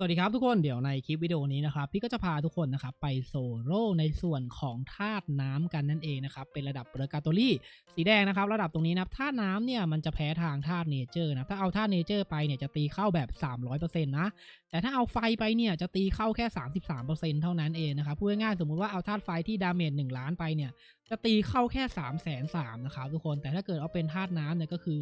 สวัสดีครับทุกคนเดี๋ยวในคลิปวิดีโอนี้นะครับพี่ก็จะพาทุกคนนะครับไปโซโล่ในส่วนของธาตุน้ำกันนั่นเองนะครับเป็นระดับเบอร์กาโตรี่สีแดงนะครับระดับตรงนี้นะครับธาตุน้ำเนี่ยมันจะแพ้ทางธาตุเนเจอร์นะถ้าเอาธาตุเนเจอร์ไปเนี่ยจะตีเข้าแบบ 300%นะแต่ถ้าเอาไฟไปเนี่ยจะตีเข้าแค่ 33%เท่านั้นเองนะครับพูดง่ายๆสมมุติว่าเอาธาตุไฟที่ดาเมจ1ล้านไปเนี่ยจะตีเข้าแค่3 3 0 0 0นะครับทุกคนแต่ถ้าเกิดเอาเป็นธาตุน้ำเนี่ยก็คือ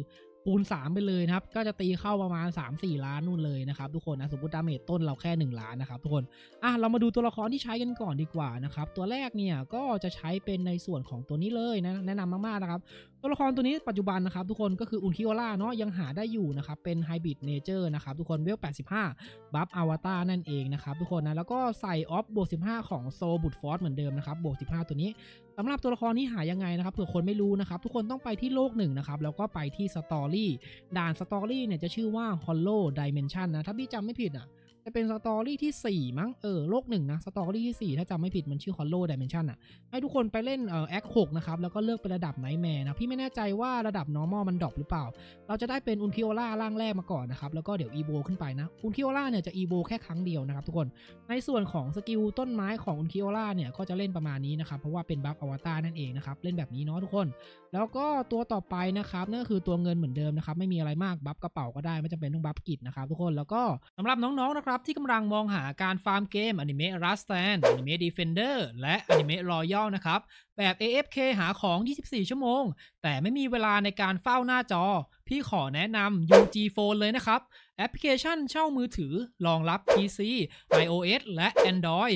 คูณ 3 ไปเลยนะครับ ก็จะตีเข้าประมาณ 3-4 ล้านนู่นเลยนะครับทุกคนนะสมมติดาเมจต้นเราแค่ 1 ล้านนะครับทุกคนอะเรามาดูตัวละครที่ใช้กันก่อนดีกว่านะครับตัวแรกเนี่ยก็จะใช้เป็นในส่วนของตัวนี้เลยนะแนะนำมากๆนะครับตัวละครตัวนี้ปัจจุบันนะครับทุกคนก็คืออุนคิโอล่าเนาะยังหาได้อยู่นะครับเป็นไฮบริดเนเจอร์นะครับทุกคนเวล 85 บัฟอวตารนั่นเองนะครับทุกคนนะแล้วก็ใส่ออฟบวก 15 ของโซบุตฟอสเหมือนเดิมนะครับบวก 15 ตัวนี้ สำหรับตัวละครนี้หายังไงนะครับเผื่อคนไม่รู้นะครับ ทุกคนต้องไปที่โลกหนึ่งนะครับ แล้วก็ไปที่สตอรี่ด่านสตอรี่เนี่ยจะชื่อว่า Hollow Dimension นะ ถ้าพี่จำไม่ผิดอะ จะเป็นสตอรี่ที่ 4 มั้ง เออ โลกหนึ่งนะ สตอรี่ที่ 4 ถ้าจำไม่ผิดมันชื่อ Hollow Dimension อะ ให้ทุกคนไปเล่นเอ่อแอคหกนะครับ แล้วก็เลือกเป็นระดับไนท์แมร์นะ พี่ไม่แน่ใจว่าระดับ normal มันดรอปหรือเปล่า เราจะได้เป็นอุนคิโอล่าร่างแรกมาก่อนนะครับ แล้วก็เดี๋ยวอีโวขึ้นไปนะอุนคิโอล่าเนี่ยจะอีโวแค่ครั้งเดียวนะครับทุกคน ในส่วนของสกิลต้นไม้ของอุนคิโอล่าเนี่ยก็จะเล่นประมาณนี้นะครับเพราะว่าเป็นบัฟอวตารนั่นเองนะครับเล่นแบบนี้เนาะทุกคน แล้วก็ตัวต่อไปนะครับนั่นก็คือตัวเงินเหมือนเดิมนะครับไม่มีอะไรมากบัฟกระเป๋าก็ได้ไม่จำเป็นต้องบัฟกิจนะครับทุกคนแล้วก็สำหรับน้องๆนะครับที่กำลังมองหาการฟาร์มเกมอนิเมะรัสแตนอนิเมะดีเฟนเดอร์และอนิเมะรอยัลนะครับ แบบ AFK หาของ 24 ชั่วโมง แต่ไม่มีเวลาในการเฝ้าหน้าจอ พี่ขอแนะนำ UG Phone เลยนะครับ แอปพลิเคชันเช่ามือถือรองรับ PC iOS และ Android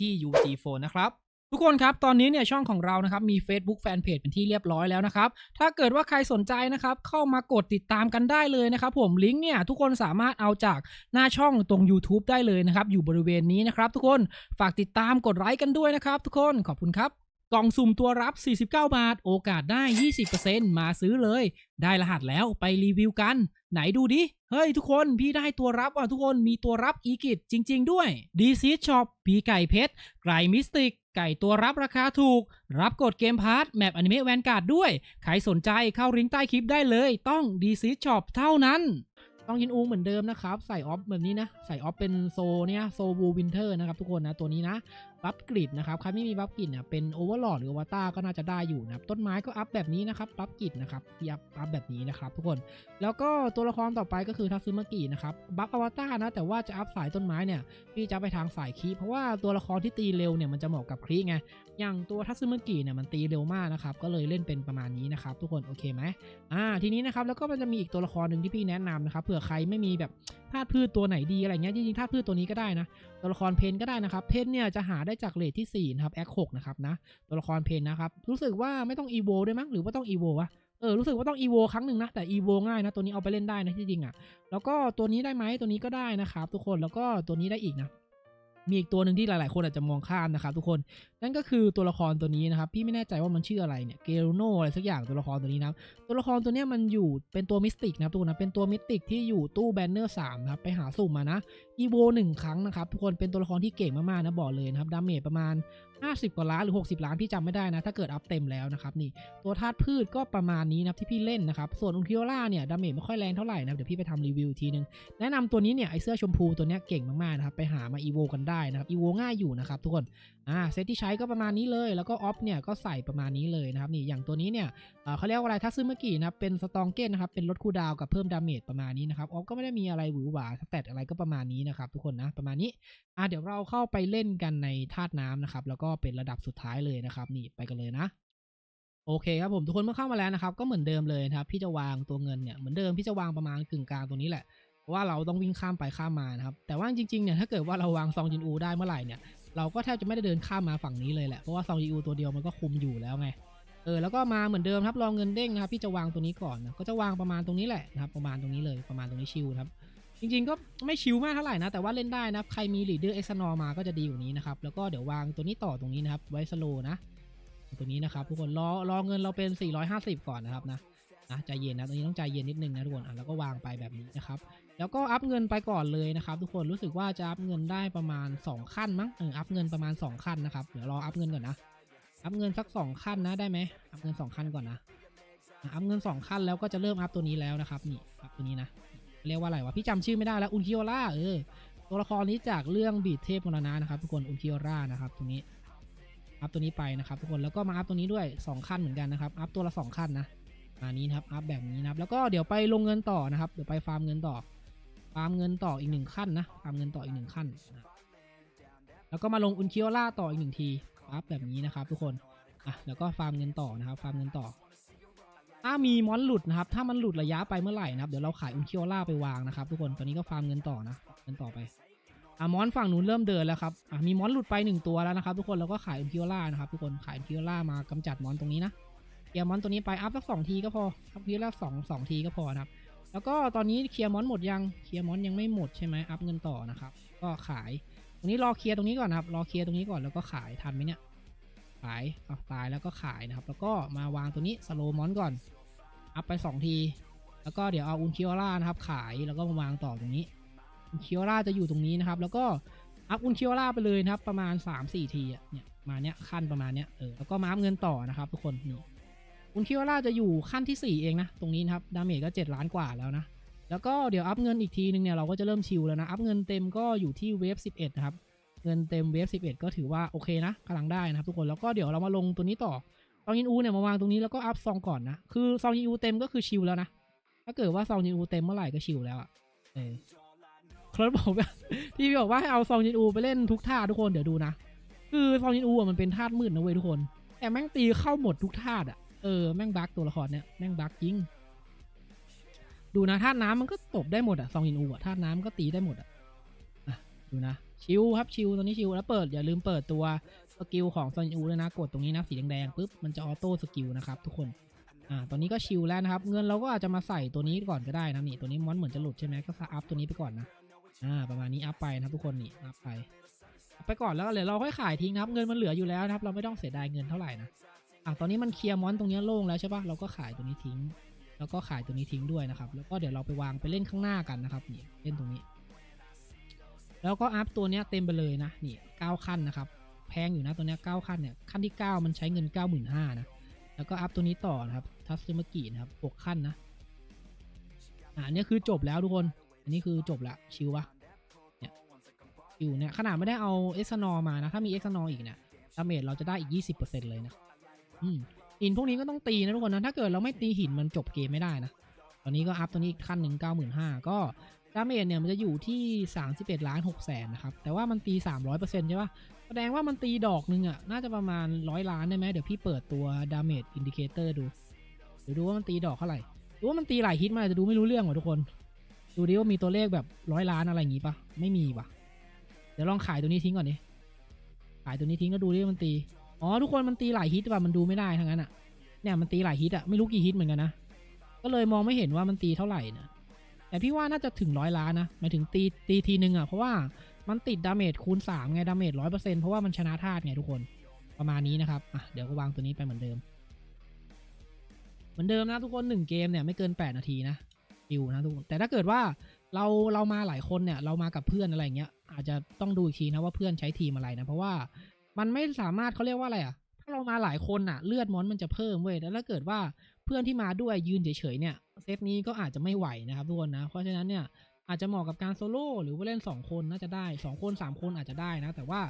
ี่ UG Phone นะครับทุกคนครับ ตอนนี้เนี่ยช่องของเรานะครับมี Facebook Fanpage เป็นที่เรียบร้อยแล้วนะครับ ถ้าเกิดว่าใครสนใจนะครับเข้ามากดติดตามกันได้เลยนะครับผมลิงก์เนี่ยทุกคนสามารถเอาจากหน้าช่องตรง YouTube ได้เลยนะครับอยู่บริเวณนี้นะครับทุกคนฝากติดตามกดไลค์กันด้วยนะครับทุกคนขอบคุณครับ กล่องสุ่มตัวรับ 49 บาท โอกาสได้ 20%มาซื้อเลย ได้รหัสแล้วไปรีวิวกัน ไหนดูดิ เฮ้ยทุกคนพี่ได้ตัวรับว่ะทุกคนมีตัวรับอีกิจจริง ๆ ด้วยดีซีช็อปปีไก่เพชรไก่มิสติก ไก่ตัวรับราคาถูก รับกดเกมพาร์ทแมปอนิเมะแวนการ์ดด้วย ใครสนใจเข้าลิงก์ใต้คลิปได้เลย ต้องดีซีช็อปเท่านั้น องยินอูเหมือนเดิมนะครับ ใส่ออฟแบบนี้นะ ใส่ออฟเป็นโซเนี่ยโซบูวินเทอร์นะครับทุกคนนะตัวนี้นะ บัฟกริดนะครับ ใครไม่มีบัฟกริดเนี่ยเป็นโอเวอร์ลอดหรืออวตาก็น่าจะได้อยู่นะครับ ต้นไม้ก็อัพแบบนี้นะครับ บัฟกริดนะครับที่อัพอัพแบบนี้นะครับทุกคน แล้วก็ตัวละครต่อไปก็คือทัซึมากินะครับ บัฟอวตารนะ แต่ว่าจะอัพสายต้นไม้เนี่ย พี่จะไปทางสายคีเพราะว่าตัวละครที่ตีเร็วเนี่ยมันจะเหมาะกับครีไง อย่างตัวทัซึมากิเนี่ยมันตีเร็วมากนะครับ ก็เลยเล่นเป็นประมาณนี้นะครับทุกคน โอเคไหมอ่า ทีนี้นะครับ แล้วก็มันจะมีอีกตัวละครหนึ่งที่พี่แนะนำนะครับเผื่อใครไม่มีแบบธาตุพืชตัวไหนดีอะไรเงี้ยจริงๆธาตุพืชตัวนี้ก็ได้นะ ตัวละครเพนก็ได้นะครับ เพนเนี่ยจะหาได้จากเลทที่4นะครับแอคหกนะครับนะ ตัวละครเพนนะครับ รู้สึกว่าไม่ต้องอีโวด้วยมั้งหรือว่าต้องอีโววะเออรู้สึกว่าต้องอีโวครั้งหนึ่งนะ แต่อีโวง่ายนะ ตัวนี้เอาไปเล่นได้นะที่จริงอะ่ะ แล้วก็ตัวนี้ได้ไหมตัวนี้ก็ได้นะครับ ทุกคนแล้วก็ตัวนี้ได้อีกนะ มีอีกตัวหนึ่งที่หลาย ๆ คนอาจจะมองข้ามนะครับทุกคน นั่นก็คือตัวละครตัวนี้นะครับ พี่ไม่แน่ใจว่ามันชื่ออะไรเนี่ย เกโรโนอะไรสักอย่างตัวละครตัวนี้นะตัวละครตัวนี้มันอยู่เป็นตัวมิสติกนะครับทุกคนนะ เป็นตัวมิสติกที่อยู่ตู้แบนเนอร์สามนะครับ ไปหาสุ่มมานะ อีโวหนึ่งครั้งนะครับทุกคน เป็นตัวละครที่เก่งมาก ๆ นะบอกเลยนะครับ ดาเมจประมาณ 50 กว่าล้านหรือ 60 ล้านพี่จำไม่ได้นะ ถ้าเกิดอัพเต็มแล้วนะครับนี่ตัวธาตุพืชก็ประมาณนี้นะที่พี่เล่นนะครับ ส่วนอุนคิโอล่าเนี่ยดาเมจไม่ค่อยแรงเท่าไหร่นะเดี๋ยวพี่ไปทำรีวิวอีกทีนึง แนะนำตัวนี้เนี่ยไอเสื้อชมพูตัวนี้เก่งมากๆนะครับไปหามาอีโวกันได้นะครับอีโวง่ายอยู่นะครับทุกคนอ่าเซตที่ใช้ก็ประมาณนี้เลยแล้วก็ออฟเนี่ยก็ใส่ประมาณนี้เลยนะครับนี่อย่างตัวนี้เนี่ยเอ่อเขาเรียกว่าอะไรถ้าซื้อเมื่อกี้นะเป็นสตองเก้นนะครับเป็นลดคูดาวกับเพิ่มดาเมจประมาณนี้นะครับออฟก็ไม่ได้มีอะไรหวือหวาสแตทอะไรก็ประมาณนี้นะครับทุกคนนะประมาณนี้อ่าเดี๋ยวเราเข้าไปเล่นกันในธาตุน้ำนะครับแล้วก็เป็นระดับสุดท้ายเลยนะครับ นี่ไปกันเลยนะ โอเคครับผมทุกคนเมื่อเข้ามาแล้วนะครับ ก็เหมือนเดิมเลยนะครับ พี่จะวางตัวเงินเนี่ยเหมือนเดิมพี่จะวางประมาณกึ่งกลางตรงนี้แหละว่าเราต้องวิ่งข้ามไปข้ามมานะครับ แต่ว่าจริงๆเนี่ยถ้าเกิดว่าเราวางซองจินอูได้เมื่อไหร่เนี่ยเราก็แทบจะไม่ได้เดินข้ามมาฝั่งนี้เลยแหละเพราะว่าซองจินอูตัวเดียวมันก็คุมอยู่แล้วไงเออแล้วก็มาเหมือนเดิมครับรองเงินเด้งนะครับพี่จะวางตัวนี้ก่อนนะก็จะวางประมาณตรงนี้แหละนะครับประมาณตรงนี้เลยประมาณตรงนี้ชิวครับ จริงๆก็ไม่ชิลมากเท่าไหร่นะ แต่ว่าเล่นได้นะใครมีลีดเดอร์เอ็กซ์นอมาก็จะดีกว่านี้นะครับ แล้วก็เดี๋ยววางตัวนี้ต่อตรงนี้นะครับไว้สโลนะ ตัวนี้นะครับทุกคนรอรอเงินเราเป็น 450 ก่อนนะครับนะนะใจเย็นนะตรงนี้ต้องใจเย็นนิดนึงนะทุกคนอะแล้วก็วางไปแบบนี้นะครับ แล้วก็อัพเงินไปก่อนเลยนะครับ ทุกคนรู้สึกว่าจะอัพเงินได้ประมาณ 2 ขั้นมั้งเอออัพเงินประมาณ 2 ขั้นนะครับเดี๋ยวรออัพเงินก่อนนะอัพเงินสัก 2 ขั้นนะได้ไหมอัพเงิน 2 ขั้นก่อนนะอะอัพเงิน 2 ขั้นแล้วก็จะเริ่มอัพตัวนี้แล้วนะครับนี่อัพตัวนี้นะ เรียกว่าอะไรวะพี่จำชื่อไม่ได้แล้วอุนคิโอล่าเออตัวละครนี้จากเรื่องบีดเทพมรณะนะครับทุกคนอุนคิโอล่านะครับตรงนี้อัพตัวนี้ไปนะครับทุกคนแล้วก็มาอัพตัวนี้ด้วย 2 ขั้นเหมือนกันนะครับอัพตัวละ 2 ขั้นนะอันนี้นะครับอัพแบบนี้นะครับแล้วก็เดี๋ยวไปลงเงินต่อนะครับเดี๋ยวไปฟาร์มเงินต่อฟาร์มเงินต่ออีกหนึ่งขั้นนะฟาร์มเงินต่ออีกหนึ่งขั้นนะแล้วก็มาลงอุนคิโอล่าต่ออีกหนึ่งทีอัพแบบนี้นะครับทุกคนอะแล้วก็ฟาร์มเงินต่อนะครับฟาร์มเงินต่อ ถ้ามีมอนหลุดนะครับ ถ้ามันหลุดระยะไปเมื่อไหร่นะครับ เดี๋ยวเราขายอุนคิโอล่าไปวางนะครับ ทุกคน ตอนนี้ก็ฟาร์มเงินต่อนะ เงินต่อไปอะมอนฝั่งนู้นเริ่มเดินแล้วครับอะมีมอนหลุดไปหนึ่งตัวแล้วนะครับ ทุกคนแล้วก็ขายอุนคิโอล่านะครับ ทุกคน ขายอุนคิโอล่ามากำจัดมอนตรงนี้นะเคลียร์มอนตัวนี้ไปอัพสักสองทีก็พออัพทีละสองสองทีก็พอนะครับ แล้วก็ตอนนี้เคลียร์มอนหมดยัง เคลียร์มอนยังไม่หมดใช่ไหมอัพเงินต่อนะครับ ก็ขาย ตรงนี้รอเคลียร์ตรงนี้ก่อนนะครับ รอเคลียร์ตรงนี้ก่อนแล้วก็ขายทันไหมเนี่ย ขายเอาตายแล้วก็ขายนะครับ แล้วก็มาวางตัวนี้สโลมอนก่อน อัพไป 2 ที แล้วก็เดี๋ยวเอาอุนคิโอล่านะครับ ขายแล้วก็มาวางต่อตรงนี้อุนคิโอล่าจะอยู่ตรงนี้นะครับ แล้วก็อัพอุนคิโอล่าไปเลยนะครับ ประมาณ 3-4 ทีเนี่ยมาเนี้ยขั้นประมาณเนี้ยเออแล้วก็มาอัพเงินต่อนะครับ ทุกคนนี่อุนคิโอล่าจะอยู่ขั้นที่ 4 เองนะ ตรงนี้นะครับดาเมจก็ 7 ล้านกว่าแล้วนะแล้วก็เดี๋ยวอัพเงินอีกทีนึงเนี่ยเราก็จะเริ่มชิลแล้วนะอัพเงินเต็มก็อยู่ที่เวฟ11นะครับ เงินเต็มเวฟ11 ก็ถือว่าโอเคนะกำลังได้นะครับทุกคนแล้วก็เดี๋ยวเรามาลงตัวนี้ต่อซองยินอูเนี่ยมาวางตรงนี้แล้วก็อัพซองก่อนนะ คือซองยินอูเต็มก็คือชิลแล้วนะ ถ้าเกิดว่าซองยินอูเต็มเมื่อไหร่ก็ชิลแล้วอะเออครบอกว่าที่บอกว่าให้เอาซองยินอูไปเล่นทุกท่าทุกคนเดี๋ยวดูนะ คือซองยินอูมันเป็นธาตุมืดนะเว้ยทุกคน แต่แม่งตีเข้าหมดทุกธาตุอะเออแม่งบั๊กตัวละครเนี่ยแม่งบั๊กจริง ดูนะธาตุน้ำมันก็ตบได้หมดอะซองยินอูอะธาตุน้ำก็ตีได้หมดอะ่ะดูนะ ชิลครับชิลตอนนี้ชิลแล้วเปิดอย่าลืมเปิดตัวสกิลของซอนยูด้วยนะกดตรงนี้นะสีแดงๆปุ๊บมันจะออโต้สกิลนะครับทุกคนอ่าตอนนี้ก็ชิลแล้วนะครับเงินเราก็อาจจะมาใส่ตัวนี้ก่อนก็ได้นะนี่ตัวนี้มอนเหมือนจะหลุดใช่ไหมก็อัพตัวนี้ไปก่อนนะอ่าประมาณนี้อัพไปนะครับทุกคนนี่อัพไปไปก่อนแล้วเดี๋ยวเราค่อยขายทิ้งนะครับเงินมันเหลืออยู่แล้วนะครับเราไม่ต้องเสียดายเงินเท่าไหร่นะอะตอนนี้มันเคลียร์มอนตรงนี้โล่งแล้วใช่ปะเราก็ขายตัวนี้ทิ้ง แล้วก็ขายตัวนี้ทิ้งด้วยนะครับ แล้วก็เดี๋ยวเราไปวางไปเล่นข้างหน้ากันนะครับนี่เล่นตรงนี้ แล้วก็อัพตัวเนี้ยเต็มไปเลยนะนี่เก้าขั้นนะครับ แพงอยู่นะตัวเนี้ยเก้าขั้นเนี่ยขั้นที่เก้ามันใช้เงินเก้าหมื่นห้านะแล้วก็อัพตัวนี้ต่อนะครับทัสซึมากินะครับหกขั้นนะอ่าอันนี้คือจบแล้วทุกคน อันนี้คือจบละชิวปะเนี่ยชิวเนี่ยขนาดไม่ได้เอาเอ็กซ์นอมานะถ้ามีเอ็กซ์นออีกเนี่ยดาเมจเราจะได้อีกยี่สิบเปอร์เซ็นต์เลยนะอืมหินพวกนี้ก็ต้องตีนะทุกคนนะถ้าเกิดเราไม่ตีหินมันจบเกมไม่ได้นะตอนนี้ก็อัพตัวนี้อีกขั้นหนึ่งเก้าหมื่นห้าก็ ดาเมจเนี่ยมันจะอยู่ที่ 31ล้าน6แสนนะครับ แต่ว่ามันตี 300%ใช่ปะแสดงว่ามันตีดอกนึงอะ น่าจะประมาณ 100 ล้านได้ไหมเดี๋ยวพี่เปิดตัวดาเมจอินดิเคเตอร์ดู เดี๋ยวดูว่ามันตีดอกเท่าไหร่ ดูว่ามันตีหลายฮิตมาจะดูไม่รู้เรื่องว่ะทุกคน ดูดิว่ามีตัวเลขแบบร้อยล้านอะไรอย่างงี้ปะไม่มีปะเดี๋ยวลองขายตัวนี้ทิ้งก่อนดิ ขายตัวนี้ทิ้งแล้วดูดิว่ามันตี อ๋อทุกคนมันตีหลายฮิตป่ะมันดูไม่ได้ทั้งนั้นอะ เนี่ยมันตีหลายฮิตอะไม่รู้กี่ฮิตเหมือนกันนะ ก็เลยมองไม่เห็นว่ามันตีเท่าไหร่นะ แต่พี่ว่าน่าจะถึงร้อยล้านนะหมายถึงตีตีทีนึงอะเพราะว่ามันติดดาเมจคูณ3ไงดาเมจร้อยเปอร์เซ็นต์เพราะว่ามันชนะธาตุไงทุกคนประมาณนี้นะครับอะเดี๋ยวก็วางตัวนี้ไปเหมือนเดิม เหมือนเดิมนะทุกคนหนึ่งเกมเนี่ยไม่เกิน 8 นาทีนะดิวนะทุกคนแต่ถ้าเกิดว่าเราเรามาหลายคนเนี่ยเรามากับเพื่อนอะไรเงี้ยอาจจะต้องดูอีกทีนะว่าเพื่อนใช้ทีมอะไรนะเพราะว่ามันไม่สามารถเขาเรียกว่าอะไรอะถ้าเรามาหลายคนอะ เลือดมอนมันจะเพิ่มเว้ยแล้วถ้าเกิดว่า พื่อนที่มาด้วยยืนเฉยๆเนี่ยเซตนี้ก็อาจจะไม่ไหวนะครับทุกคนนะ เพราะฉะนั้นเนี่ยอาจจะเหมาะกับการโซโล่หรือว่าเล่น 2 คนน่าจะได้ 2 คน 3 คนอาจจะได้นะ แต่ว่า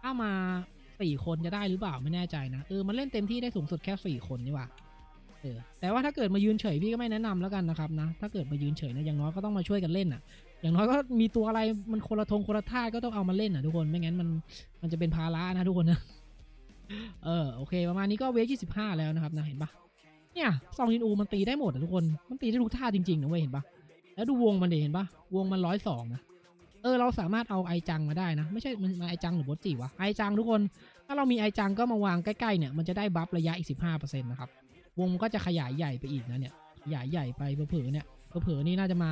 ถ้ามา4คนจะได้หรือเปล่าไม่แน่ใจนะเออมันเล่นเต็มที่ได้สูงสุดแค่4คนนี่ว่าเออแต่ว่าถ้าเกิดมายืนเฉยพี่ก็ไม่แนะนำแล้วกันนะครับนะถ้าเกิดมายืนเฉยนะอย่างน้อยก็ต้องมาช่วยกันเล่นอะ อย่างน้อยก็มีตัวอะไรมันคนละทงคนละท่าก็ต้องเอามาเล่นอะทุกคนไม่งั้นมันมันจะเป็นภาระนะทุกคนนะเออโอเค ประมาณนี้ก็เวฟ25แล้วนะครับนะเห็นปะ เนี่ยซองยินอูมันตีได้หมดอะทุกคน มันตีได้ทุกท่าจริงๆนะเว้ยเห็นปะแล้วดูวงมันเดเห็นปะวงมันร้อยสองนะเออเราสามารถเอาไอจังมาได้นะ ไม่ใช่มันไอจังหรือโบจิวะไอจังทุกคน ถ้าเรามีไอจังก็มาวางใกล้ๆเนี่ยมันจะได้บัฟระยะอีกสิบห้าเปอร์เซ็นต์นะครับวงมันก็จะขยายใหญ่ไปอีกนะเนี่ยขยายใหญ่ไปเผลอๆเนี่ยเผลอๆนี่น่าจะมา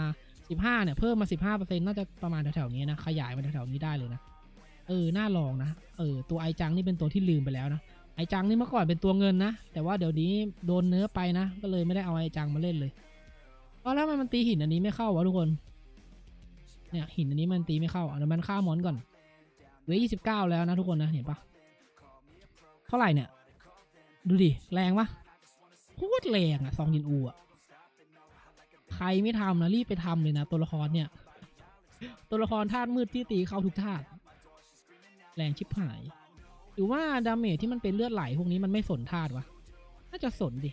สิบห้าเนี่ยเพิ่มมาสิบห้าเปอร์เซ็นต์น่าจะประมาณแถวๆนี้นะขยายมาแถวๆนี้ได้เลยนะเออน่าลองนะเออตัวไอจังนี่เป็นตัวที่ลืมไปแล้วนะ ไอจังนี่เมื่อก่อนเป็นตัวเงินนะ แต่ว่าเดี๋ยวนี้โดนเนื้อไปนะ ก็เลยไม่ได้เอาไอจังมาเล่นเลยเพราะแล้วทำไมมันตีหินอันนี้ไม่เข้าวะทุกคน เนี่ยหินอันนี้มันตีไม่เข้าอะเดี๋ยวมันฆ่ามอนก่อนเหลือยี่สิบเก้าแล้วนะทุกคนนะเห็นปะเท่าไหร่เนี่ย ดูดิแรงปะโคตรแรงอะซองยินอูอะใครไม่ทำนะรีบไปทำเลยนะตัวละครเนี่ย ตัวละครธาตุมืดที่ตีเข้าทุกธาตุแรงชิบหาย หรือว่าดาเมจที่มันเป็นเลือดไหลพวกนี้มันไม่สนธาตุวะ น่าจะสนดิ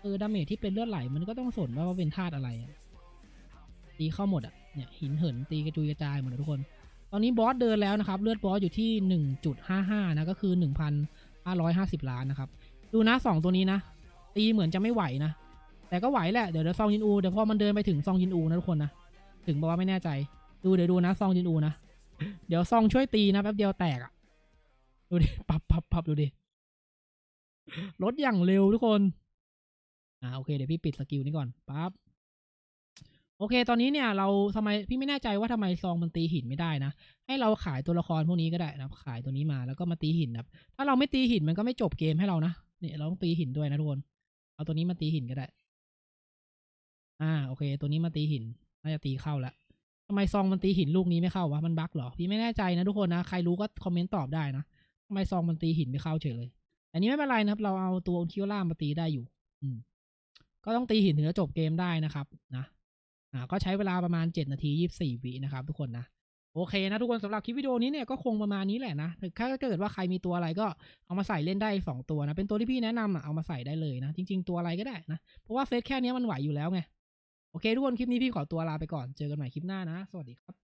เออดาเมจที่เป็นเลือดไหลมันก็ต้องสนว่าว่าเป็นธาตุอะไรอะตีเข้าหมดอะ เนี่ยหินเหินตีกระจุยกระจายหมดทุกคน ตอนนี้บอสเดินแล้วนะครับ เลือดบอสอยู่ที่หนึ่งจุดห้าห้านะก็คือหนึ่งพันห้าร้อยห้าสิบล้านนะครับ ดูนะสองตัวนี้นะ ตีเหมือนจะไม่ไหวนะ แต่ก็ไหวแหละ เดี๋ยวเดี๋ยวซองยินอู เดี๋ยวพอมันเดินไปถึงซองยินอูนะทุกคนนะ ถึงบอกว่าไม่แน่ใจ ดูเดี๋ยวดูนะซองยินอูนะ เดี๋ยวซองช่วยตีนะแป๊บเดียวแตกอะ ดูดิ ปับปับปับดูดิ รถอย่างเร็วทุกคน อ่าโอเค เดี๋ยวพี่ปิดสกิลนี้ก่อน ปั๊บ โอเค ตอนนี้เนี่ย เราทำไมพี่ไม่แน่ใจว่าทำไมซองมันตีหินไม่ได้นะ ให้เราขายตัวละครพวกนี้ก็ได้นะขายตัวนี้มาแล้วก็มาตีหินนะครับถ้าเราไม่ตีหินมันก็ไม่จบเกมให้เรานะ เนี่ยเราต้องตีหินด้วยนะทุกคน เอาตัวนี้มาตีหินก็ได้ อ่า โอเค ตัวนี้มาตีหิน น่าจะตีเข้าแล้วทำไมซองมันตีหินลูกนี้ไม่เข้าวะ มันบั๊กเหรอ พี่ไม่แน่ใจนะทุกคนนะ ใครรู้ก็คอมเมนต์ตอบได้นะ ไมซองมันตีหินไม่เข้าเฉยเลย อันนี้ไม่เป็นไรนะครับ เราเอาตัวคิวล่ามาตีได้อยู่ อืม ก็ต้องตีหินถึงจะจบเกมได้นะครับนะอ่าก็ใช้เวลาประมาณ 7 นาที 24 วินะครับ ทุกคนนะโอเคนะทุกคนสำหรับคลิปวิดีโอนี้เนี่ยก็คงประมาณนี้แหละนะถ้าเกิดว่าใครมีตัวอะไรก็เอามาใส่เล่นได้ 2 ตัวนะ เป็นตัวที่พี่แนะนำอะเอามาใส่ได้เลยนะ จริง ๆ ตัวอะไรก็ได้นะ เพราะว่าเซตแค่นี้มันไหวอยู่แล้วไง โอเค ทุกคนคลิปนี้พี่ขอตัวลาไปก่อน เจอกันใหม่คลิปหน้านะ สวัสดีครับ